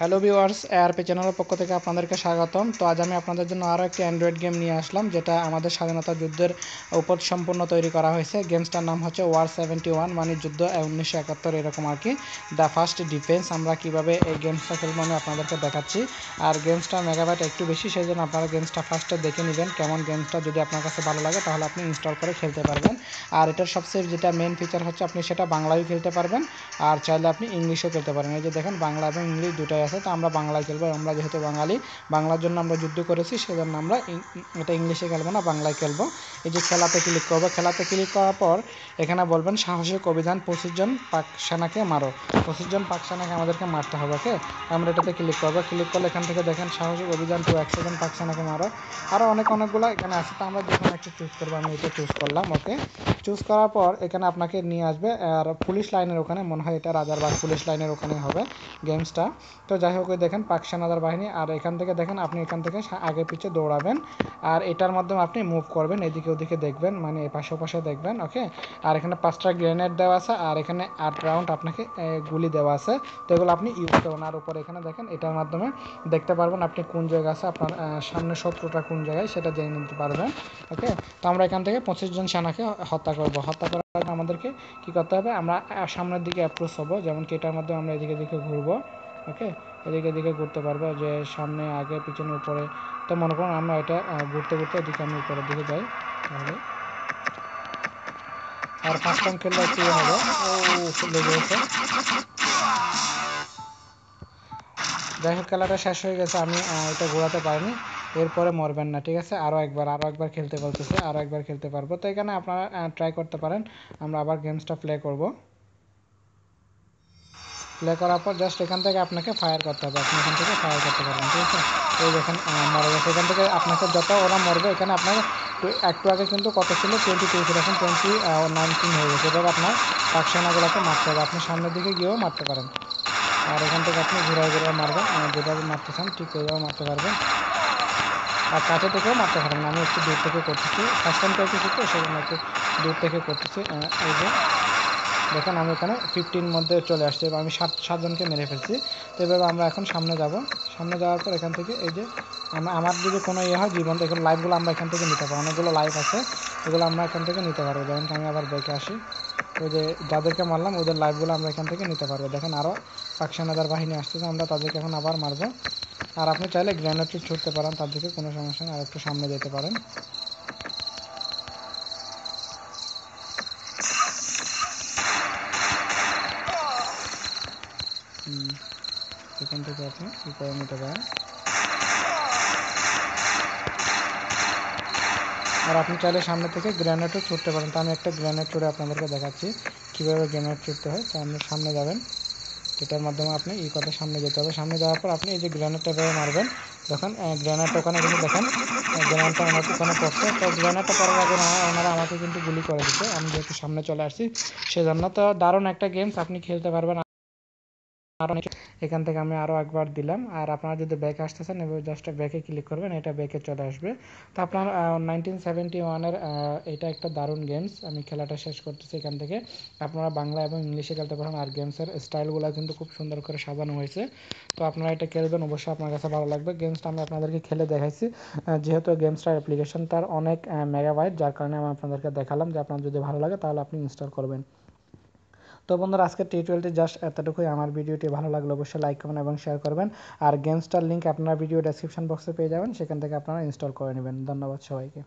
Hello viewers ARP চ্যানেলের পক্ষ থেকে আপনাদেরকে স্বাগতম। তো আজ আমি আপনাদের জন্য আরও একটি অ্যান্ড্রয়েড গেম নিয়ে আসলাম, যেটা আমাদের স্বাধীনতা যুদ্ধের উপর সম্পূর্ণ তৈরি করা হয়েছে। গেমসটার নাম হচ্ছে ওয়ার সেভেন্টি ওয়ান মানে যুদ্ধ উনিশশো একাত্তর, এরকম আর কি। দ্য ফার্স্ট ডিফেন্স আমরা কীভাবে এই গেমসটা খেলব আমি আপনাদেরকে দেখাচ্ছি। আর গেমসটা মেগাবাইট একটু বেশি সেই জন্য আপনারা গেমসটা ফার্স্টে দেখে নেবেন কেমন গেমসটা যদি আপনার কাছে ভালো লাগে, তাহলে আপনি ইনস্টল করে খেলতে পারবেন। আর এটার সবচেয়ে যেটা মেন ফিচার হচ্ছে, আপনি সেটা বাংলায় খেলতে পারবেন। আর চাইলে আপনি ইংলিশও খেলতে পারেন। এই যে দেখেন, বাংলা এবং ইংলিশ দুটাই আছে, তো আমরা বাংলায় খেলব। আমরা যেহেতু বাঙালি, বাংলার জন্য আমরা যুদ্ধ করেছি, সেজন্য আমরা এটা ইংলিশে খেলব না, বাংলায় খেলব। এই যে খেলাতে ক্লিক করব, খেলাতে ক্লিক করার পর এখানে বলবেন, সাহসিক অভিযান, পঁচিশ জন পাক সেনাকে মারো। পঁচিশ জন পাক সেনাকে আমাদেরকে মারতে হবে, ওকে? আমরা এটাতে ক্লিক করব। ক্লিক করলে এখান থেকে দেখেন, সাহসিক অভিযান টু একশো জন পাক সেনাকে মারো। আরও অনেক অনেকগুলো এখানে আছে, তো আমরা যখন একটু চুজ করব, আমি এটা চুজ করলাম, ওকে? চুজ করার পর এখানে আপনাকে নিয়ে আসবে, আর পুলিশ লাইনের ওখানে, মনে হয় এটা রাজারবাগ পুলিশ লাইনের ওখানে হবে গেমসটা তো যাই হোক দেখেন পাক সেনাদার বাহিনী, আর এখান থেকে দেখেন আপনি এখান থেকে আগে পিছিয়ে দৌড়াবেন, আর এটার মাধ্যমে আপনি মুভ করবেন, এদিকে ওদিকে দেখবেন মানে পাশে পাশে দেখবেন ওকে আর এখানে পাঁচটা গ্রেনেড দেওয়া আছে, আর এখানে আট রাউন্ড আপনাকে গুলি দেওয়া আছে। তো এগুলো আপনি ইউজ করবেন, আর উপরে এখানে দেখেন, এটার মাধ্যমে দেখতে পারবেন আপনি কোন জায়গায় আছে, আপনার সামনে শত্রুটা কোন জায়গায়, সেটা জেনে নিতে পারবেন ওকে তো আমরা এখান থেকে পঁচিশ জন সেনাকে হত্যা করব। হত্যা করার জন্য আমাদেরকে কী করতে হবে, আমরা সামনের দিকে অ্যাপ্রোচ হব যেমন কি এটার মাধ্যমে আমরা এদিকে দিকে ঘুরবো ওকে এদিকে এদিকে ঘুরতে পারব, যে সামনে আগে পিছনে উপরে। তো মনে করুন আমরা এটা ঘুরতে ঘুরতে এদিকে আমি উপরের দিকে যাই তাহলে। আর ফার্স্ট টাইম খেললে একটু হবে? ও, লেগে গেছে। যাই হোক, খেলাটা শেষ হয়ে গেছে। আমি এটা ঘোরাতে পারিনি। এরপরে মরবেন না, ঠিক আছে? আরও একবার আরও একবার খেলতে বলতেছে আরও একবার খেলতে পারব। তো এখানে আপনারা ট্রাই করতে পারেন। আমরা আবার গেমসটা প্লে করব। প্লে করার পর জাস্ট এখান থেকে আপনাকে ফায়ার করতে হবে। আপনি এখান থেকে ফায়ার করতে পারবেন, ঠিক আছে? এই দেখেন মরে গেছে। এখান থেকে আপনাকে যত ওরা মরবে, এখানে আপনার একটু আগে কিন্তু কত ছিল? টোয়েন্টি টু ছিল। এখন টোয়েন্টি নাইনটিন হয়ে গেছে। এবার আপনার পাকসানাগুলোকে মারতে হবে। আপনি সামনের দিকে গিয়েও মারতে পারেন। আর এখান থেকে আপনি ঘুরায় ঘুরায় মারবেন। যেভাবে মারতে চান ঠিক ওইভাবে মারতে পারবেন। আর কাছে থেকেও মারতে পারবেন। আমি একটু দূর থেকে করতেছি। ফার্স্ট টাইম করতেছি তো, সেজন্য একটু দূর থেকে করতেছি। এই যে দেখেন আমি এখানে ফিফটির মধ্যে চলে আসছি, এবার আমি সাত সাতজনকে মেরে ফেলছি। তো এভাবে আমরা এখন সামনে যাব। সামনে যাওয়ার পর এখান থেকে এই যে আমার যদি কোনো ইয়ে হয় জীবন এখানে লাইভগুলো আমরা এখান থেকে নিতে পারব। অনেকগুলো লাইভ আছে, এগুলো আমরা এখান থেকে নিতে পারব। যেমন আমি আবার দেখে আসি, ওই যে যাদেরকে মারলাম, ওদের লাইভগুলো আমরা এখান থেকে নিতে পারব। দেখেন আরও পাকসানাদার বাহিনী আসতেছে, আমরা তাদেরকে এখন আবার মারবো। আর আপনি চাইলে গ্রেনেড ছুটতে পারেন তাদেরকে কোনো সমস্যা নেই। আর একটু সামনে যেতে পারেন। এখান থেকে আপনি ই করে নিতে পারেন। আর আপনি চাইলে সামনে থেকে গ্রেনেডও ছুটতে পারেন। তো আমি একটা গ্রেনেড ছুড়ে আপনাদেরকে দেখাচ্ছি, কীভাবে গ্রেনেড ছুটতে হয়। তো আপনি সামনে যাবেন, যেটার মাধ্যমে আপনি এই কথা সামনে যেতে হবে। সামনে যাওয়ার পর আপনি এই যে গ্রেনেডটা ভেবে মারবেন যখন গ্রেনেডটা ওখানে কিন্তু দেখেন গ্রেনেডটা আমার ওখানে পড়ছে। তো গ্রেনেডটা পড়ার আগে ওনারা আমাকে কিন্তু গুলি করে দিচ্ছে। আমি যেহেতু সামনে চলে আসছি, সেজন্য তো দারুণ একটা গেমস আপনি খেলতে পারবেন। এখান থেকে আমি আরও একবার দিলাম। আর আপনারা যদি ব্যাকে আসতে চান, এবার জাস্ট ব্যাকে ক্লিক করবেন, এটা ব্যাকে চলে আসবে। তো আপনার নাইনটিন সেভেন্টি ওয়ানের এটা একটা দারুণ গেমস আমি খেলাটা শেষ করতেছি এখান থেকে। আপনারা বাংলা এবং ইংলিশে খেলতে পারেন। আর গেমসের স্টাইলগুলো কিন্তু খুব সুন্দর করে সাজানো হয়েছে। তো আপনারা এটা খেলবেন, অবশ্যই আপনার কাছে ভালো লাগবে। গেমসটা আমি আপনাদেরকে খেলে দেখাইছি। যেহেতু গেমসটার অ্যাপ্লিকেশন তার অনেক মেগাবাইট যার কারণে আমি আপনাদেরকে দেখালাম যে আপনার যদি ভালো লাগে তাহলে আপনি ইনস্টল করবেন। তো বন্ধুরা আজকের টিউটোরিয়ালটি জাস্ট এতটুকুই। আমার ভিডিওটি ভালো লাগলে অবশ্যই লাইক করবেন এবং শেয়ার করবেন। আর গেমসটার লিঙ্ক আপনার ভিডিও ডেসক্রিপশন বক্সে পেয়ে যাবেন। সেখান থেকে আপনারা ইনস্টল করে নেবেন। ধন্যবাদ সবাইকে।